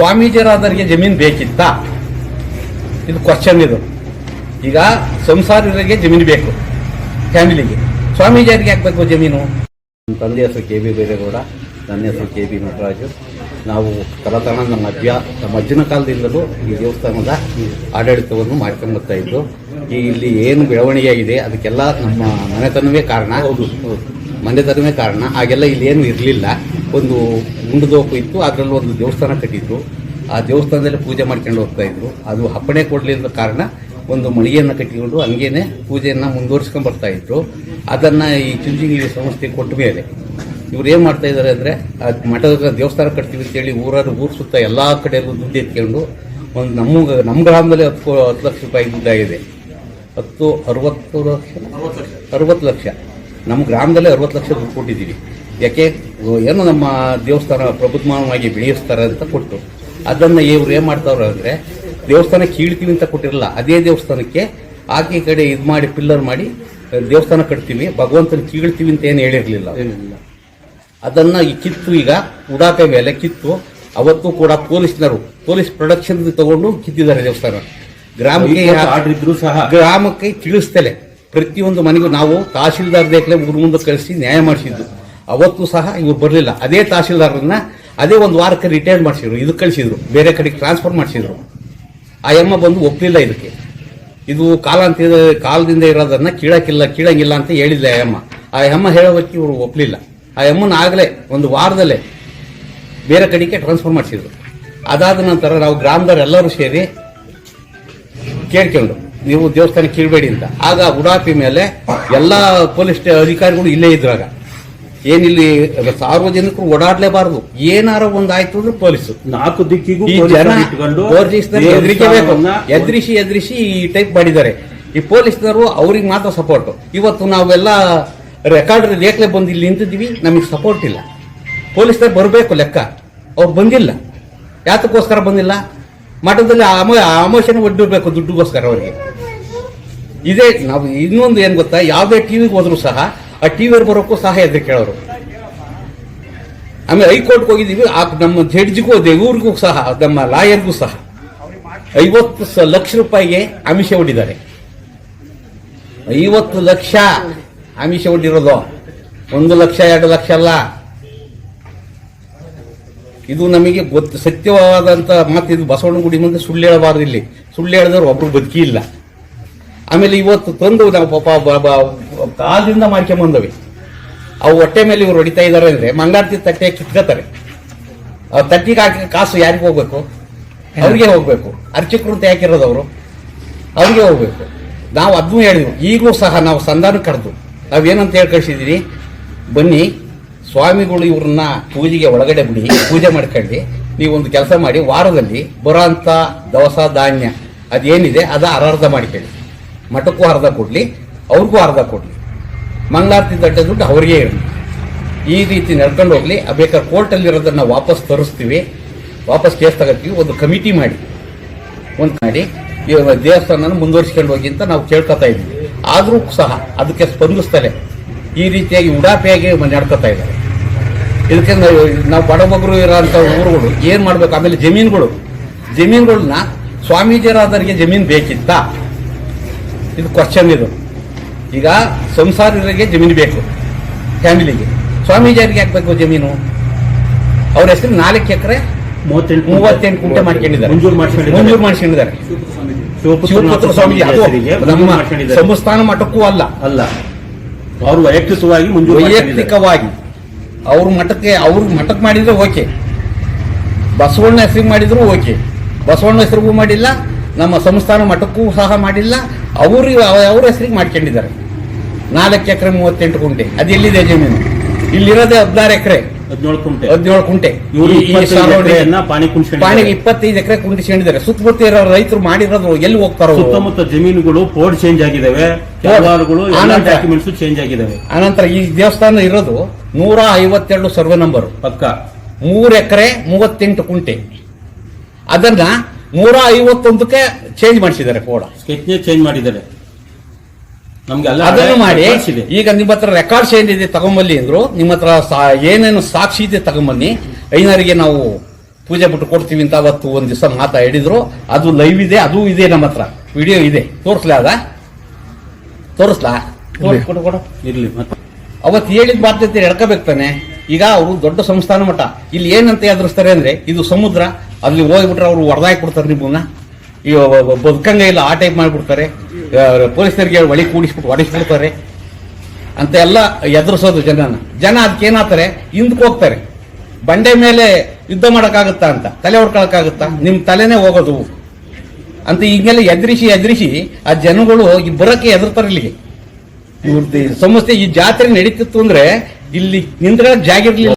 ಸ್ವಾಮೀಜಿಯರಾದವರಿಗೆ ಜಮೀನು ಬೇಕಿತ್ತಾ? ಇದು ಕ್ವಶನ್ ಇದು. ಈಗ ಸಂಸಾರರಿಗೆ ಜಮೀನು ಬೇಕು ಫ್ಯಾಮಿಲಿಗೆ. ಸ್ವಾಮೀಜಿಯರಿಗೆ ಹಾಕ್ಬೇಕು ಜಮೀನು? ನನ್ನ ತಂದೆ ಹೆಸರು ಕೆ ಬಿ ಬೈರೇಗೌಡ ನನ್ನ ಹೆಸರು ಕೆ ಬಿ ನಟರಾಜು ನಾವು ಕಲತನ ನಮ್ಮ ಅಜ್ಜ ನಮ್ಮ ಅಜ್ಜನ ಕಾಲದಿಂದಲೂ ಈ ದೇವಸ್ಥಾನದ ಆಡಳಿತವನ್ನು ಮಾಡ್ಕೊಂಡು ಬರ್ತಾ ಇದ್ದು ಈ ಇಲ್ಲಿ ಏನು ಬೆಳವಣಿಗೆ ಆಗಿದೆ ಅದಕ್ಕೆಲ್ಲ ನಮ್ಮ ಮನೆತನವೇ ಕಾರಣ. ಹೌದು. ಮನೆತನವೇ ಕಾರಣ. ಆಗೆಲ್ಲ ಇಲ್ಲಿ ಏನು ಇರಲಿಲ್ಲ. ಒಂದು ಮುಂಡದೋಪು ಇತ್ತು ಅದರಲ್ಲೂ ಒಂದು ದೇವಸ್ಥಾನ ಕಟ್ಟಿದ್ರು. ಆ ದೇವಸ್ಥಾನದಲ್ಲಿ ಪೂಜೆ ಮಾಡ್ಕೊಂಡು ಹೋಗ್ತಾ ಇದ್ರು. ಅದು ಅಪ್ಪಣೆ ಕೊಡಲಿಲ್ಲದ ಕಾರಣ ಒಂದು ಮಳಿಗೆಯನ್ನು ಕಟ್ಟಿಕೊಂಡು ಹಂಗೇನೆ ಪೂಜೆಯನ್ನು ಮುಂದುವರಿಸ್ಕೊಂಡು ಬರ್ತಾ ಇದ್ರು. ಅದನ್ನು ಈ ಚುಂಚನಗಿರಿ ಸಂಸ್ಥೆ ಕೊಟ್ಟ ಮೇಲೆ ಇವ್ರು ಏನು ಮಾಡ್ತಾ ಇದ್ದಾರೆ ಅಂದರೆ ಆ ಮಠದ ದೇವಸ್ಥಾನ ಕಟ್ತೀವಿ ಅಂತೇಳಿ ಊರಾರು ಊರು ಸುತ್ತ ಎಲ್ಲ ಕಡೆಯಲ್ಲೂ ದುಡ್ಡು ಎತ್ಕೊಂಡು ಒಂದು ನಮ್ಮ ನಮ್ಮ ಗ್ರಾಮದಲ್ಲಿ ಹತ್ತು ಹತ್ತು ಲಕ್ಷ ರೂಪಾಯಿ ದುಡ್ಡಾಗಿದೆ ಹತ್ತು ಅರವತ್ತು ಲಕ್ಷ. ಅರವತ್ತು ಲಕ್ಷ. ನಮ್ಮ ಗ್ರಾಮದಲ್ಲೇ ಅರವತ್ತು ಲಕ್ಷ ದುಡ್ಡು ಕೊಟ್ಟಿದ್ದೀವಿ. ಯಾಕೆ? ಏನು ನಮ್ಮ ದೇವಸ್ಥಾನ ಪ್ರಬುದ್ಧವಾಗಿ ಬೆಳೆಯಿಸ್ತಾರೆ ಅಂತ ಕೊಟ್ಟು. ಅದನ್ನು ಇವ್ರು ಏನು ಮಾಡ್ತಾವ್ರೆ ಅಂದರೆ ದೇವಸ್ಥಾನ ಕೀಳ್ತೀವಿ ಅಂತ ಕೊಟ್ಟಿರಲ್ಲ ಅದೇ ದೇವಸ್ಥಾನಕ್ಕೆ ಆಕೆ ಕಡೆ ಇದು ಮಾಡಿ ಪಿಲ್ಲರ್ ಮಾಡಿ ದೇವಸ್ಥಾನ ಕಟ್ತೀವಿ ಭಗವಂತನ ಕೀಳ್ತೀವಿ ಅಂತ ಏನು ಹೇಳಿರಲಿಲ್ಲ. ಅದನ್ನು ಈ ಕಿತ್ತು ಈಗ ಉಡಾಪೆ ಮೇಲೆ ಕಿತ್ತು ಅವತ್ತು ಕೂಡ ಪೊಲೀಸ್ನರು ಪೊಲೀಸ್ ಪ್ರೊಡಕ್ಷನ್ ತಗೊಂಡು ಕಿತ್ತಿದ್ದಾರೆ ದೇವಸ್ಥಾನ. ಗ್ರಾಮಕ್ಕೆ ಸಹ. ಗ್ರಾಮಕ್ಕೆ ತಿಳಿಸ್ತಲೆ ಪ್ರತಿಯೊಂದು ಮನೆಗೂ ನಾವು ತಹಶೀಲ್ದಾರ್ ದೇಖಲೆ ಊರು ಮುಂದೆ ಕಳಿಸಿ ನ್ಯಾಯ ಮಾಡಿಸಿದ್ದು. ಅವತ್ತು ಸಹ ಇವ್ರು ಬರಲಿಲ್ಲ. ಅದೇ ತಹಶೀಲ್ದಾರನ್ನ ಅದೇ ಒಂದು ವಾರಕ್ಕೆ ರಿಟೈರ್ ಮಾಡಿಸಿದ್ರು. ಇದು ಕಳಿಸಿದ್ರು. ಬೇರೆ ಕಡೆಗೆ ಟ್ರಾನ್ಸ್ಫರ್ ಮಾಡಿಸಿದ್ರು. ಆ ಎಮ್ಮ ಬಂದು ಒಪ್ಪಲಿಲ್ಲ ಇದಕ್ಕೆ. ಇದು ಕಾಲಾಂತರ ಕಾಲದಿಂದ ಇರೋದನ್ನ ಕೀಳಕ್ಕಿಲ್ಲ, ಕೀಳಂಗಿಲ್ಲ ಅಂತ ಹೇಳಿಲ್ಲ ಆ ಯಮ್ಮ ಆ ಎಮ್ಮ ಹೇಳೋದಕ್ಕೆ ಇವರು ಒಪ್ಪಲಿಲ್ಲ ಆ ಯಮ್ಮನ ಆಗಲೇ ಒಂದು ವಾರದಲ್ಲೇ ಬೇರೆ ಕಡೆಗೆ ಟ್ರಾನ್ಸ್ಫರ್ ಮಾಡಿಸಿದ್ರು. ಅದಾದ ನಂತರ ನಾವು ಗ್ರಾಮದವರೆಲ್ಲರೂ ಸೇರಿ ಕೇಳ್ಕೊಂಡು ನೀವು ದೇವಸ್ಥಾನಕ್ಕೆ ಕೀಳ್ಬೇಡಿ ಅಂತ. ಆಗ ಉಡಾಪಿ ಮೇಲೆ ಎಲ್ಲ ಪೊಲೀಸ್ ಅಧಿಕಾರಿಗಳು ಇಲ್ಲೇ ಇದ್ರಾಗ. ಏನಿಲ್ಲಿ ಸಾರ್ವಜನಿಕರು ಓಡಾಡ್ಲೇಬಾರದು. ಏನಾರ ಒಂದ್ ಆಯ್ತು ಅಂದ್ರೆ ಪೊಲೀಸ್. ನಾಲ್ಕು ದಿಕ್ಕಿಗೂ ಎದ್ರಿಸಿ ಎದ್ರಿಸಿ ಈ ಟೈಪ್ ಮಾಡಿದ್ದಾರೆ. ಈ ಪೊಲೀಸ್ನವರು ಅವ್ರಿಗೆ ಮಾತ್ರ ಸಪೋರ್ಟ್ ಇವತ್ತು ನಾವೆಲ್ಲ ರೆಕಾರ್ಡ್ ರೇಖಲೆ ಬಂದು ಇಲ್ಲಿ ನಿಂತಿದ್ದೀವಿ ನಮಗೆ ಸಪೋರ್ಟ್ ಇಲ್ಲ. ಪೊಲೀಸ್ನವ್ರು ಬರಬೇಕು ಲೆಕ್ಕ. ಅವ್ರು ಬಂದಿಲ್ಲ. ಯಾತಕ್ಕೋಸ್ಕರ ಬಂದಿಲ್ಲ? ಮಠದಲ್ಲಿ ಅಮ ಅಮೋಷನ್ ಒಡ್ಡಿರ್ಬೇಕು ದುಡ್ಡುಗೋಸ್ಕರ ಅವರಿಗೆ. ಇದೇ ನಾವು ಇನ್ನೊಂದು ಏನ್ ಗೊತ್ತಾ? ಯಾವುದೇ ಟಿವಿಗೆ ಹೋದ್ರು ಸಹ ಆ ಟಿವಿಯವ್ರು ಬರೋಕ್ಕೂ ಸಹ ಎದುರು ಕೇಳೋರು. ಆಮೇಲೆ ಹೈಕೋರ್ಟ್ ಹೋಗಿದ್ದೀವಿ, ಆ ನಮ್ಮ ಜಡ್ಜಿಗೂ ದೇವ್ರಿಗೂ ಸಹ, ನಮ್ಮ ಲಾಯರ್ಗೂ ಸಹ. ಐವತ್ತು ಲಕ್ಷ ರೂಪಾಯಿಗೆ ಅಮಿಷ ಹೊಡಿದ್ದಾರೆ ಐವತ್ತು ಲಕ್ಷ ಅಮಿಷ ಹೊಡಿರೋದು ಒಂದು ಲಕ್ಷ, ಎರಡು ಲಕ್ಷ ಅಲ್ಲ. ಇದು ನಮಗೆ ಗೊತ್ತು, ಸತ್ಯವಾದಂತ ಮಾತು ಇದು ಬಸವನಗುಡಿ ಮುಂದೆ ಸುಳ್ಳು ಹೇಳಬಾರ್ದು ಇಲ್ಲಿ. ಸುಳ್ಳು ಹೇಳಿದವ್ರು ಒಬ್ರು ಬದುಕಿ ಇಲ್ಲ ಆಮೇಲೆ ಇವತ್ತು ತಂದು ನಾವು ಪಾಪ ಕಾಲದಿಂದ ಮಾಡ್ಕೊಂಬಂದವಿ ಅವು ಹೊಟ್ಟೆ ಮೇಲೆ ಇವ್ರು ಹೊಡಿತಾ ಇದ್ದಾರೆ ಅಂದ್ರೆ ಮಂಗಾರತಿ ತಟ್ಟೆ ಕಿತ್ಕೋತಾರೆ ಆ ತಟ್ಟಿಗೆ ಹಾಕಿ ಕಾಸು ಯಾರಿಗೆ ಹೋಗ್ಬೇಕು? ಅವ್ರಿಗೆ ಹೋಗ್ಬೇಕು. ಅರ್ಚಕರು ಅಂತ ಯಾಕಿರೋದು ಅವರು? ಅವ್ರಿಗೆ ಹೋಗ್ಬೇಕು. ನಾವು ಅದನ್ನೂ ಹೇಳಿದ್ವಿ. ಈಗಲೂ ಸಹ ನಾವು ಸಂಧಾನ ಕರೆದು ನಾವೇನಂತ ಹೇಳಿ ಕಳಿಸಿದೀನಿ ಬನ್ನಿ ಸ್ವಾಮಿಗಳು ಇವ್ರನ್ನ ಪೂಜೆಗೆ ಒಳಗಡೆ ಬಿಡಿ, ಪೂಜೆ ಮಾಡ್ಕೊಳ್ಳಿ. ನೀವು ಒಂದು ಕೆಲಸ ಮಾಡಿ, ವಾರದಲ್ಲಿ ಬರೋ ದವಸ ಧಾನ್ಯ ಅದೇನಿದೆ, ಅದ ಅರ್ಧ ಮಾಡ್ಕೊಳ್ಳಿ. ಮಠಕ್ಕೂ ಅರ್ಧ ಕೊಡಲಿ, ಅವ್ರಿಗೂ ಅರ್ಧ ಕೊಡಲಿ. ಮಂಗಳಾರತಿ ದಡ್ಡ ದುಡ್ಡು ಅವ್ರಿಗೆ ಇರಲಿ. ಈ ರೀತಿ ನಡ್ಕೊಂಡು ಹೋಗ್ಲಿ. ಆ ಬೇಕಾದ್ರೆ ಕೋರ್ಟಲ್ಲಿ ಇರೋದನ್ನ ವಾಪಸ್ ತರಿಸ್ತೀವಿ. ವಾಪಸ್ ಕೇಸ್ ತಗೋತೀವಿ. ಒಂದು ಕಮಿಟಿ ಮಾಡಿ. ಒಂದು ಮಾಡಿ. ದೇವಸ್ಥಾನ ಮುಂದುವರಿಸ್ಕೊಂಡು ಹೋಗಿ ಅಂತ ನಾವು ಕೇಳ್ಕೊತಾ ಇದ್ದೀವಿ. ಆದರೂ ಸಹ ಅದಕ್ಕೆ ಸ್ಪಂದಿಸ್ತಾರೆ ಈ ರೀತಿಯಾಗಿ ಉಡಾಪಿಯಾಗಿ ನಡ್ಕೊತಾ ಇದ್ದಾರೆ. ಇದಕ್ಕೆ ನಾವು ಬಡ ಬಡಬಗರು ಇರೋಂಥ ಊರುಗಳು ಏನು ಮಾಡಬೇಕು? ಆಮೇಲೆ ಜಮೀನುಗಳು. ಜಮೀನುಗಳನ್ನ ಸ್ವಾಮೀಜಿಯರಾದವರಿಗೆ ಜಮೀನು ಬೇಕಿತ್ತಾ? ಇದು ಕ್ವಶನ್ ಇದು. ಈಗ ಸಂಸಾರರಿಗೆ ಜಮೀನು ಬೇಕು ಫ್ಯಾಮಿಲಿಗೆ. ಸ್ವಾಮೀಜಿಯರಿಗೆ ಹಾಕ್ಬೇಕು ಜಮೀನು? ಅವ್ರ ಹೆಸರು ನಾಲ್ಕು ಎಕರೆ ಮೂವತ್ತೆಂಟು ಮೂವತ್ತೆಂಟು ಕುಂಟೆ ಮಾಡ್ಕೊಂಡಿದ್ದಾರೆ. ಮಂಜೂರು ಶಿವಪುತ್ರ ಸ್ವಾಮೀಜಿ ನಮ್ಮ ಸಂಸ್ಥಾನ ಮಠಕ್ಕೂ ಅಲ್ಲ. ಅಲ್ಲ. ಅವರು ವೈಯಕ್ತಿಕವಾಗಿ. ವೈಯಕ್ತಿಕವಾಗಿ. ಅವ್ರ ಮಠಕ್ಕೆ ಅವ್ರ ಮಠಕ್ಕೆ ಮಾಡಿದ್ರೆ ಓಕೆ. ಬಸವಣ್ಣ ಹೆಸರಿಗೆ ಮಾಡಿದ್ರು ಓಕೆ. ಬಸವಣ್ಣ ಹೆಸರಿಗೂ ಮಾಡಿಲ್ಲ, ನಮ್ಮ ಸಂಸ್ಥಾನ ಮಠಕ್ಕೂ ಸಹ ಮಾಡಿಲ್ಲ. ಅವರು ಅವ್ರ ಹೆಸರಿಗೆ ಮಾಡ್ಕೊಂಡಿದ್ದಾರೆ. ನಾಲ್ಕು ಎಕರೆ ಮೂವತ್ತೆಂಟು ಗುಂಟೆ. ಅದು ಎಲ್ಲಿದೆ ಜಮೀನು? ಇಲ್ಲಿರೋದೇ ಹದಿನಾರು ಎಕರೆ. ಹದಿನೇಳು ಕುಂಟೆ. ಹದಿನೇಳು ಕುಂಟೆ. ಪಾಣಿ ಇಪ್ಪತ್ತೈದು ಎಕರೆ ಕುಂಟಿಸ್ಕೊಂಡಿದ್ದಾರೆ ಸುತ್ತಮುತ್ತ ಇರೋ ರೈತರು ಮಾಡಿರೋದು ಎಲ್ಲಿ ಹೋಗ್ತಾರೋ? ಸುತ್ತಮುತ್ತ ಜಮೀನುಗಳು ಕೋಡ್ ಚೇಂಜ್ ಆಗಿದಾವೆ. ಡಾಕ್ಯುಮೆಂಟ್ಸ್ ಚೇಂಜ್ ಆಗಿದಾವೆ. ಆನಂತರ ಈ ದೇವಸ್ಥಾನ ಇರೋದು ನೂರ ಐವತ್ತೆರಡು ಸರ್ವೆ ನಂಬರ್. ಪಕ್ಕ. ಮೂರ್ ಎಕರೆ ಮೂವತ್ತೆಂಟು ಕುಂಟೆ. ಅದನ್ನ ನೂರ ಐವತ್ತೊಂದಕ್ಕೆ ಚೇಂಜ್ ಮಾಡಿಸಿದ್ದಾರೆ ಕೋಡ. ಸ್ಕೆಚ್ನೇ ಚೇಂಜ್ ಮಾಡಿದ್ದಾರೆ. ಅದನ್ನು ಮಾಡಿ. ಈಗ ನಿಮ್ಮ ಹತ್ರ ರೆಕಾರ್ಡ್ಸ್ ಏನಿದೆ ತಗೊಂಬಲ್ಲಿ ಅಂದ್ರು ನಿಮ್ಮ ಹತ್ರ ಸಾ- ಏನೇನು ಸಾಕ್ಷಿ ಇದೆ ತಗೊಂಬನ್ನಿ ಐನರಿಗೆ ನಾವು ಪೂಜೆ ಬಿಟ್ಟು ಕೊಡ್ತೀವಿ ಅಂತ ಅವತ್ತು ಒಂದ್ ದಿವಸ ಮಾತಾ ಹೇಳಿದ್ರು. ಅದು ಲೈವ್ ಇದೆ ಅದು ಇದೆ ನಮ್ಮ ಹತ್ರ. ವಿಡಿಯೋ ಇದೆ. ತೋರಿಸ್ಲಾ ಅದ? ತೋರಿಸ್ಲಾ? ತೋರ್ಸ್ ಕೊಡು ಕೊಡು ಇರ್ಲಿ ಮತ್ತೆ. ಅವತ್ತು ಹೇಳಿದ ಬಾಧ್ಯತೆ ಎಡ್ಕೋಬೇಕು ತಾನೆ. ಈಗ ಅವರು ದೊಡ್ಡ ಸಂಸ್ಥಾನ ಮಠ. ಇಲ್ಲಿ ಏನಂತ ಎದುರಿಸ್ತಾರೆ ಅಂದ್ರೆ ಇದು ಸಮುದ್ರ. ಅಲ್ಲಿ ಹೋಗ್ಬಿಟ್ರೆ ಅವರು ಹೊಡೆದಾಕಿ ಕೊಡ್ತಾರೆ ನಿಮ್ಮನ್ನ. ಬದುಕಂಗೆ ಇಲ್ಲ ಆ ಟೈಪ್ ಮಾಡಿಬಿಡ್ತಾರೆ. ಪೊಲೀಸರಿಗೆ ಒಳಿ ಕೂಡಿಸ್ಬಿಟ್ಟು ಹೊಡಿಸ್ಬಿಡ್ತಾರೆ ಅಂತ ಎಲ್ಲ ಎದುರಿಸೋದು ಜನನ. ಜನ ಅದಕ್ಕೆ ಏನಾಗ್ತಾರೆ? ಹಿಂದಕ್ಕೆ ಹೋಗ್ತಾರೆ. ಬಂಡೆ ಮೇಲೆ ಯುದ್ಧ ಮಾಡೋಕ್ಕಾಗುತ್ತಾ ಅಂತ? ತಲೆ ಹೊಡ್ಕೊಳಕ್ಕಾಗುತ್ತಾ? ನಿಮ್ಮ ತಲೆನೇ ಹೋಗೋದು. ಅಂತ ಈಗೆಲ್ಲ ಎದುರಿಸಿ ಎದುರಿಸಿ ಆ ಜನಗಳು ಈ ಬರಕ್ಕೆ ಎದುರ್ತಾರೆ ಇಲ್ಲಿಗೆ. ಇವ್ರದ್ದು ಸಮಸ್ಯೆ ಈ ಜಾತ್ರೆ ನಡೀತಿತ್ತು ಅಂದ್ರೆ ಇಲ್ಲಿ ನಿಂದ್ರ ಜಾಗ ಇರ್ಲಿಲ್ಲ.